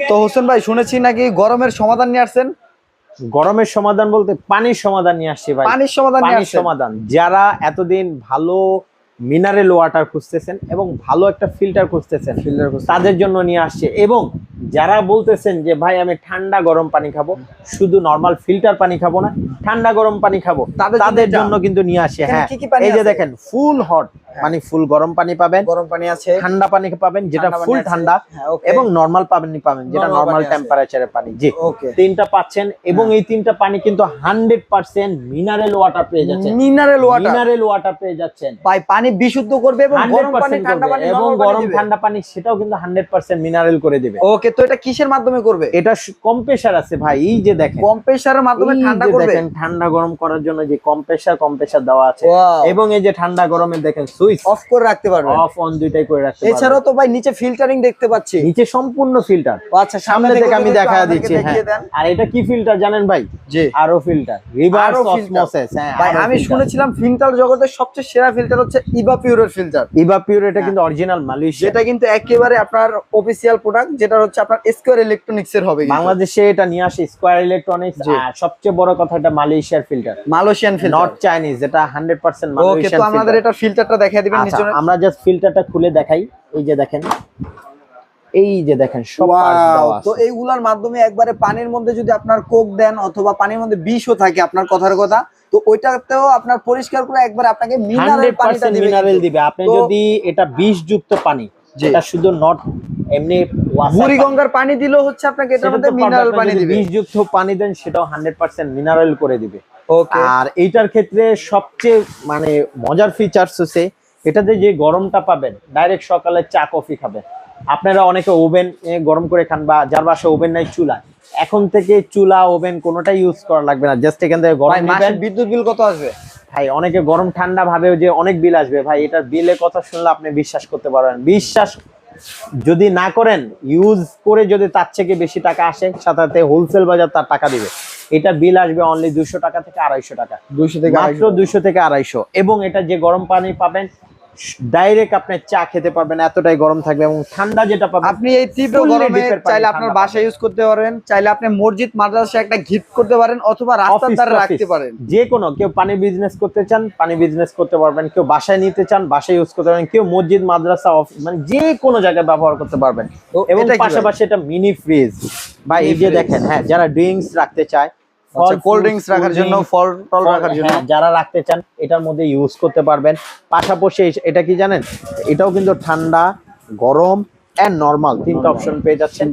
তো হোসেন ভাই শুনেছি নাকি গরমের সমাধান নিয়ে আসছেন? গরমের সমাধান বলতে পানির সমাধান নিয়ে আসছি ভাই। পানির সমাধান নিয়ে পানির সমাধান। যারা এতদিন ভালো মিনারেল ওয়াটার খুঁজতেছেন এবং ভালো একটা ফিল্টার খুঁজতেছেন ফিল্টার তাদের জন্য নিয়ে আসছে। এবং যারা বলতেছেন যে ভাই আমি ঠান্ডা গরম পানি খাব শুধু নর্মাল ফিল্টার পানি খাব না ঠান্ডা গরম পানি খাব তাদের জন্য কিন্তু নিয়ে আসে হ্যাঁ। এই যে দেখেন ফুল হট মানে ফুল গরম পানি পাবেন গরম পানি আছে। ঠান্ডা পানি পাবেন যেটা ফুল ঠান্ডা হ্যাঁ, এবং নর্মাল পানি পাবেন যেটা নর্মাল। টেম্পারেচারের পানি জি। তিনটা পাচ্ছেন এবং এই তিনটা পানি কিন্তু হান্ড্রেড পার্সেন্ট মিনারেল ওয়াটার পেয়ে যাচ্ছেন। মিনারেল ওয়াটার মিনারেল ওয়াটার পেয়ে যাচ্ছেন। ভাই পানি বিশুদ্ধ করবে এবং গরম পানি ঠান্ডা পানি এবং গরম ঠান্ডা পানি সেটাও কিন্তু হান্ড্রেড পার্সেন্ট মিনারেল করে দিবে। ওকে তো এটা কিসের মাধ্যমে করবে? এটা কম্প্রেসার আছে ভাই এই যে দেখেন। কম্প্রেসারের মাধ্যমে ঠান্ডা করবে? দেখেন ঠান্ডা গরম করার জন্য যে কম্প্রেসার কম্প্রেসার দেওয়া আছে। এবং এই যে ঠান্ডা গরমে দেখেন সুইচ? অফ করে রাখতে পারবে অফ অন দুইটাই করে রাখতে পারবেন। এছাড়াও তো ভাই নিচে ফিল্টারিং দেখতে পাচ্ছি। নিচে সম্পূর্ণ ফিল্টার। আচ্ছা সামনে থেকে আমি দেখা দিচ্ছি হ্যাঁ। আর এটা কি ফিল্টার জানেন ভাই? জি। আরও ফিল্টার। রিভার্স অসমোসিস হ্যাঁ ভাই আমি শুনেছিলাম ফিল্টার জগতের সবচেয়ে সেরা ফিল্টার হচ্ছে পিউরের ফিল্টার। পিউর এটা হ্যাঁ। কিন্তু অরিজিনাল মালয়েশিয়া কিন্তু একেবারে আপনার অফিসিয়াল প্রোডাক্ট যেটা হচ্ছে আপনার স্কোয়ার ইলেকট্রনিক্স এর হবে বাংলাদেশে এটা নিয়ে আসে স্কোয়ার ইলেকট্রনিক্স সবচেয়ে বড় কথা এটা মালয়েশিয়ার filter Malaysian filter not Chinese যেটা হান্ড্রেড পার্সেন্ট ওকে তো আমাদের এটা ফিল্টারটা দেখিয়ে দিবেন আচ্ছা নিচে আমরা জাস্ট ফিল্টারটা খুলে দেখাই এই যে দেখেন এই যে দেখেন সব তো। এইগুলার মাধ্যমে একবারে পানির মধ্যে যদি আপনার কোক দেন অথবা পানির মধ্যে বিষও থাকে আপনার কথার কথা তো ওইটাতেও আপনার পরিষ্কার করে একবার আপনাকে মিনারেল পানিটা দিবে মিনারেল দিবে আপনি যদি এটা বিষ যুক্ত পানি। যেটা শুধু নট এমনি পানি। বুড়িগঙ্গার পানি দিলেও হচ্ছে আপনাকে এটার মধ্যে মিনারেল পানি দিবে বিষযুক্ত পানি দেন সেটাও হান্ড্রেড পার্সেন্ট মিনারেল করে দিবে ওকে আর এইটার ক্ষেত্রে সবচেয়ে মানে মজার ফিচার্স হচ্ছে এটাতে যে গরমটা পাবেন ডাইরেক্ট সকালে চা কফি খাবেন। আপনারা অনেকে ওভেন গরম করে খান বা যার বাসা ওভেন নাই চুলা। এখন থেকে চুলা ওভেন কোনোটাই ইউজ করা লাগবে না। জাস্ট এখান থেকে গরম বিদ্যুৎ বিল কত আসবে? ভাই অনেকে গরম ঠান্ডা ভাবে যে অনেক বিল আসবে। ভাই এটার বিলের কথা শুনলে আপনি বিশ্বাস করতে পারবেন। বিশ্বাস যদি না করেন ইউজ করে যদি তার থেকে বেশি টাকা আসে সাথে সাথে হোলসেল বাজার তার টাকা দিবে। এটা বিল আসবে অনলি দুশো টাকা থেকে আড়াইশো টাকা। দুইশো মাত্র দুইশো থেকে আড়াইশো। এবং এটা যে গরম পানি পাবেন ডাইরেক্ট আপনি চা খেতে পারবেন এতটাই গরম থাকবে এবং ঠান্ডা যেটা পাবেন আপনি এই তীব্র গরমে চাইলে আপনার বাসায় ইউজ করতে পারেন চাইলে আপনি মসজিদ মাদ্রাসা একটা গিফট করতে পারেন অথবা রাস্তার ধারে রাখতে পারেন। যে কোনো কেউ পানি বিজনেস করতে চান পানি বিজনেস করতে পারবেন কেউ বাসায় নিতে চান বাসায় ইউজ করতে পারবেন কেউ মসজিদ মাদ্রাসা অফিস মানে যে কোনো জায়গায় ব্যবহার করতে পারবেন। তো এবং? পাশাপাশি এটা মিনি ফ্রিজ বা এই যে দেখেন হ্যাঁ যারা ড্রিঙ্কস রাখতে চায় ফল, কোল্ড ড্রিঙ্কস রাখার জন্য ফল টল রাখার জন্য? হ্যাঁ, যারা রাখতে চান এটার মধ্যে ইউজ করতে পারবেন। পাশাপাশি এটা কি জানেন? এটাও কিন্তু ঠান্ডা গরম এন্ড নর্মাল তিনটা অপশন পেয়ে যাচ্ছেন।